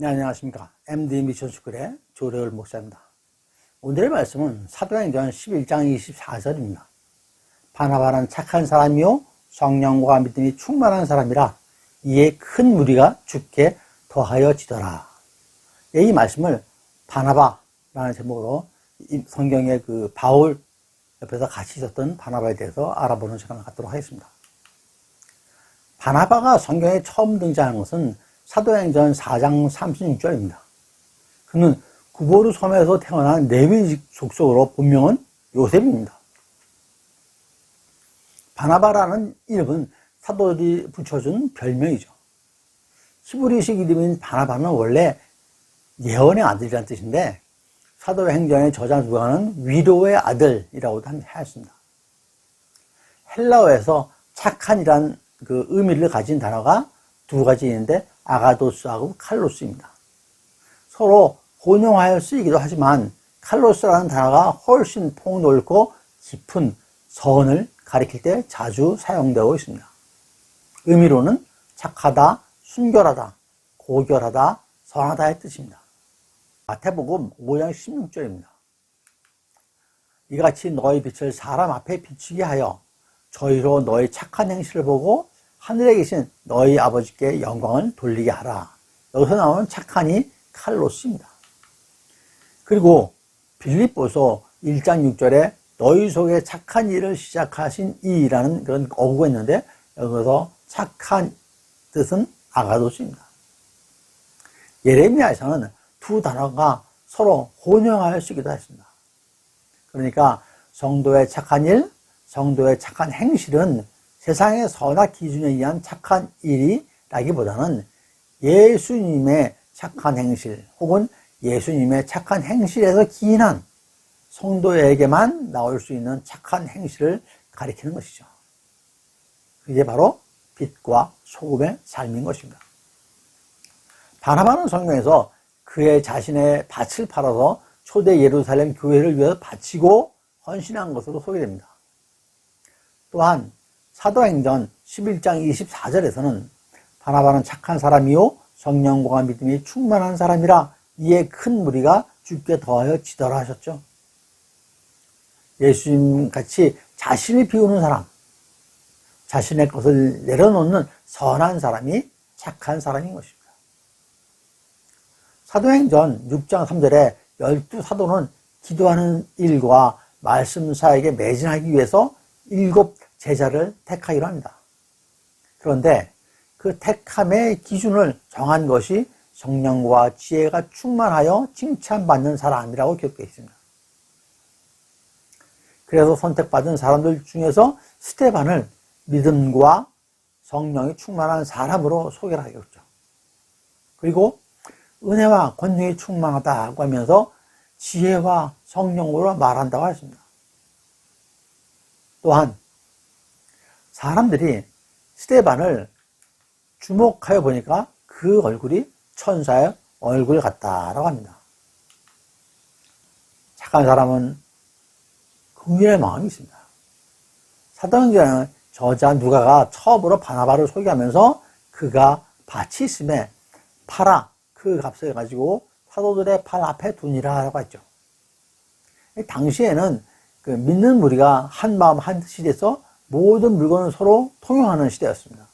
네, 안녕하십니까. MD 미션 스쿨의 조래울 목사입니다. 오늘의 말씀은 사도행전 11장 24절입니다. 바나바는 착한 사람이요 성령과 믿음이 충만한 사람이라 이에 큰 무리가 죽게 더하여 지더라. 예, 이 말씀을 바나바라는 제목으로 성경의 그 바울 옆에서 같이 있었던 바나바에 대해서 알아보는 시간을 갖도록 하겠습니다. 바나바가 성경에 처음 등장한 것은 사도행전 4장 36절입니다. 그는 구보르 섬에서 태어난 레위 족속으로 본명은 요셉입니다. 바나바라는 이름은 사도들이 붙여준 별명이죠. 히브리식 이름인 바나바는 원래 예언의 아들이라는 뜻인데 사도행전의 저자 누가는 위로의 아들이라고도 하였습니다. 헬라어에서 착한이란 그 의미를 가진 단어가 두 가지 있는데 아가도스하고 칼로스입니다. 서로 혼용하여 쓰이기도 하지만 칼로스라는 단어가 훨씬 폭넓고 깊은 선을 가리킬 때 자주 사용되고 있습니다. 의미로는 착하다, 순결하다, 고결하다, 선하다의 뜻입니다. 마태복음 5장 16절입니다. 이같이 너희 빛을 사람 앞에 비추게 하여 저희로 너희 착한 행실을 보고 하늘에 계신 너희 아버지께 영광을 돌리게 하라. 여기서 나오는 착한이 칼로스입니다. 그리고 빌립보서 1장 6절에 너희 속에 착한 일을 시작하신 이라는 그런 어구가 있는데 여기서 착한 뜻은 아가도스입니다. 예레미야에서는 두 단어가 서로 혼용하여 쓰기도 했습니다. 그러니까 성도의 착한 일, 성도의 착한 행실은 세상의 선악 기준에 의한 착한 일이라기보다는 예수님의 착한 행실 혹은 예수님의 착한 행실에서 기인한 성도에게만 나올 수 있는 착한 행실을 가리키는 것이죠. 이게 바로 빛과 소금의 삶인 것입니다. 바나바는 성경에서 그의 자신의 밭을 팔아서 초대 예루살렘 교회를 위해서 바치고 헌신한 것으로 소개됩니다. 또한 사도행전 11장 24절에서는 바나바는 착한 사람이요 성령과 믿음이 충만한 사람이라 이에 큰 무리가 죽게 더하여 지더라 하셨죠. 예수님 같이 자신을 비우는 사람, 자신의 것을 내려놓는 선한 사람이 착한 사람인 것입니다. 사도행전 6장 3절에 열두 사도는 기도하는 일과 말씀사에게 매진하기 위해서 일곱 제자를 택하기로 합니다. 그런데 그 택함의 기준을 정한 것이 성령과 지혜가 충만하여 칭찬받는 사람이라고 기록되어 있습니다. 그래서 선택받은 사람들 중에서 스테반을 믿음과 성령이 충만한 사람으로 소개를 하겠죠. 그리고 은혜와 권능이 충만하다고 하면서 지혜와 성령으로 말한다고 했습니다. 또한 사람들이 스테반을 주목하여 보니까 그 얼굴이 천사의 얼굴 같다라고 합니다. 착한 사람은 긍휼의 마음이 있습니다. 사도행전 저자 누가가 처음으로 바나바를 소개하면서 그가 밭이 있음에 팔아 그 값을 가지고 사도들의 팔 앞에 두니라라고 했죠. 당시에는 그 믿는 무리가 한 마음 한 뜻이 돼서 모든 물건을 서로 통용하는 시대였습니다.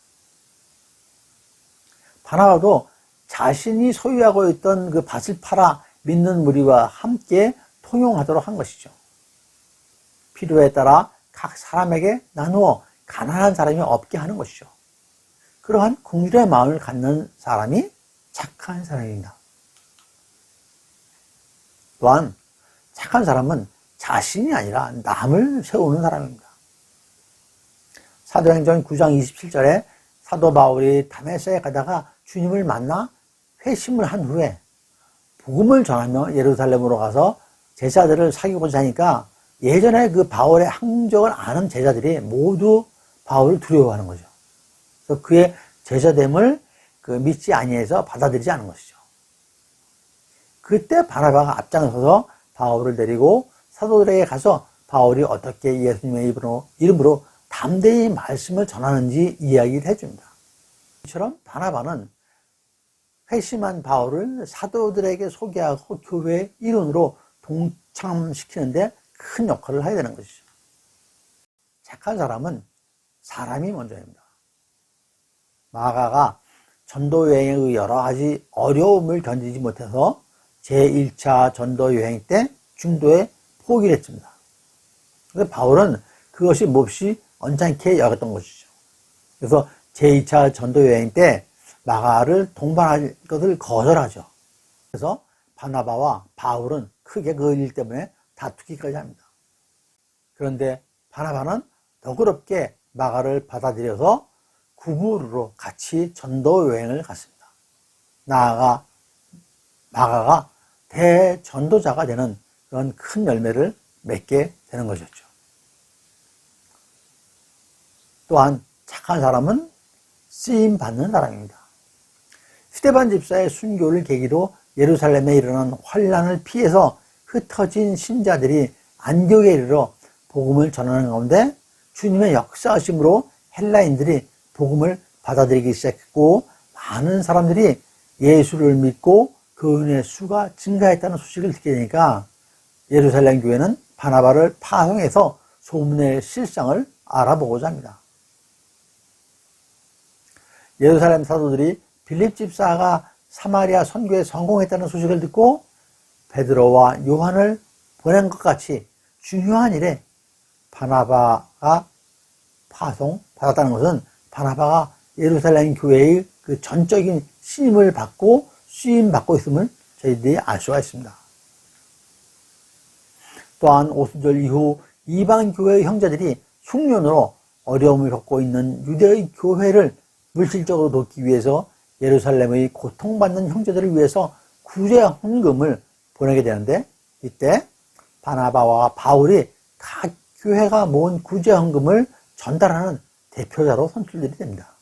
바나바도 자신이 소유하고 있던 그 밭을 팔아 믿는 무리와 함께 통용하도록 한 것이죠. 필요에 따라 각 사람에게 나누어 가난한 사람이 없게 하는 것이죠. 그러한 궁율의 마음을 갖는 사람이 착한 사람입니다. 또한 착한 사람은 자신이 아니라 남을 세우는 사람입니다. 사도행전 9장 27절에 사도 바울이 다메섹에 가다가 주님을 만나 회심을 한 후에 복음을 전하며 예루살렘으로 가서 제자들을 사귀고자 하니까 예전에 그 바울의 항적을 아는 제자들이 모두 바울을 두려워하는 거죠. 그래서 그의 제자됨을 그 믿지 아니해서 받아들이지 않은 것이죠. 그때 바나바가 앞장서서 바울을 데리고 사도들에게 가서 바울이 어떻게 예수님의 이름으로, 이름으로 담대히 말씀을 전하는지 이야기를 해줍니다. 이처럼 바나바는 회심한 바울을 사도들에게 소개하고 교회 일원으로 동참시키는데 큰 역할을 해야 되는 것이죠. 착한 사람은 사람이 먼저입니다. 마가가 전도 여행의 여러 가지 어려움을 견디지 못해서 제1차 전도 여행 때 중도에 포기를 했습니다. 그런데 바울은 그것이 몹시 언짢게 여겼던 것이죠. 그래서 제2차 전도 여행 때 마가를 동반할 것을 거절하죠. 그래서 바나바와 바울은 크게 그 일 때문에 다투기까지 합니다. 그런데 바나바는 너그럽게 마가를 받아들여서 구부로 같이 전도 여행을 갔습니다. 나아가 마가가 대전도자가 되는 그런 큰 열매를 맺게 되는 것이었죠. 또한 착한 사람은 쓰임 받는 사람입니다. 스테반 집사의 순교를 계기로 예루살렘에 일어난 환란을 피해서 흩어진 신자들이 안디옥에 이르러 복음을 전하는 가운데 주님의 역사하심으로 헬라인들이 복음을 받아들이기 시작했고 많은 사람들이 예수를 믿고 그 은혜의 수가 증가했다는 소식을 듣게 되니까 예루살렘 교회는 바나바를 파송해서 소문의 실상을 알아보고자 합니다. 예루살렘 사도들이 빌립 집사가 사마리아 선교에 성공했다는 소식을 듣고 베드로와 요한을 보낸 것 같이 중요한 일에 바나바가 파송 받았다는 것은 바나바가 예루살렘 교회의 그 전적인 신임을 받고 수임 받고 있음을 저희들이 알 수가 있습니다. 또한 오순절 이후 이방 교회의 형제들이 흉년으로 어려움을 겪고 있는 유대의 교회를 물질적으로 돕기 위해서 예루살렘의 고통받는 형제들을 위해서 구제 헌금을 보내게 되는데 이때 바나바와 바울이 각 교회가 모은 구제 헌금을 전달하는 대표자로 선출들이 됩니다.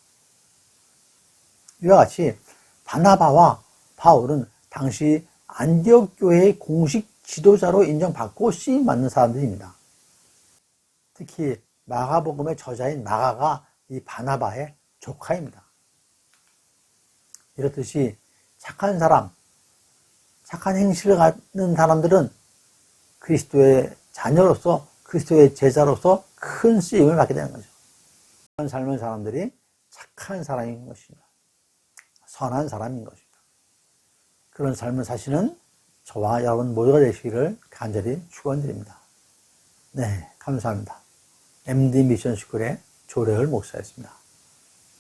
이와 같이 바나바와 바울은 당시 안디옥 교회의 공식 지도자로 인정받고 쓰임 받는 사람들입니다. 특히 마가복음의 저자인 마가가 이 바나바의 조카입니다. 이렇듯이 착한 사람, 착한 행실을 갖는 사람들은 그리스도의 자녀로서 그리스도의 제자로서 큰 쓰임을 받게 되는 거죠. 그런 삶을 사람들이 착한 사람인 것입니다. 선한 사람인 것입니다. 그런 삶을 사시는 저와 여러분 모두가 되시기를 간절히 축원드립니다. 네, 감사합니다. MD 미션 스쿨의 조래을 목사였습니다.